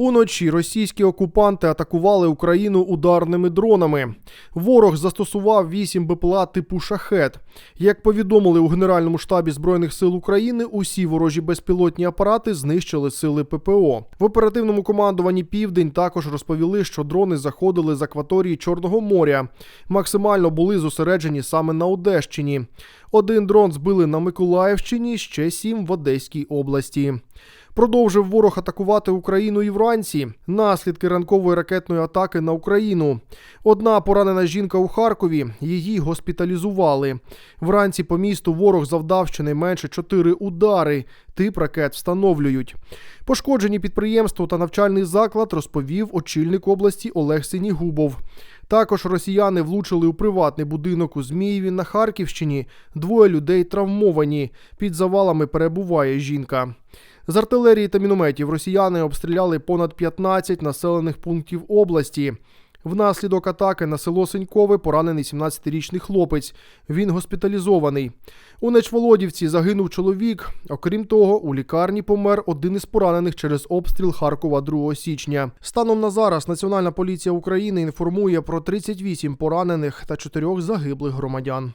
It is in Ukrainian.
Уночі російські окупанти атакували Україну ударними дронами. Ворог застосував 8 БПЛА типу шахет. Як повідомили у Генеральному штабі Збройних сил України, усі ворожі безпілотні апарати знищили сили ППО. В оперативному командуванні Південь також розповіли, що дрони заходили з акваторії Чорного моря. Максимально були зосереджені саме на Одещині. Один дрон збили на Миколаївщині, ще сім в Одеській області. Продовжив ворог атакувати Україну і вранці. Наслідки ранкової ракетної атаки на Україну. Одна поранена жінка у Харкові. Її госпіталізували. Вранці по місту ворог завдав щонайменше чотири удари. Тип ракет встановлюють. Пошкоджені підприємство та навчальний заклад розповів очільник області Олег Синігубов. Також росіяни влучили у приватний будинок у Змієві на Харківщині. Двоє людей травмовані. Під завалами перебуває жінка. З артилерії та мінометів росіяни обстріляли понад 15 населених пунктів області. Внаслідок атаки на село Сенькове поранений 17-річний хлопець. Він госпіталізований. У Нечволодівці загинув чоловік. Окрім того, у лікарні помер один із поранених через обстріл Харкова 2 січня. Станом на зараз Національна поліція України інформує про 38 поранених та 4 загиблих громадян.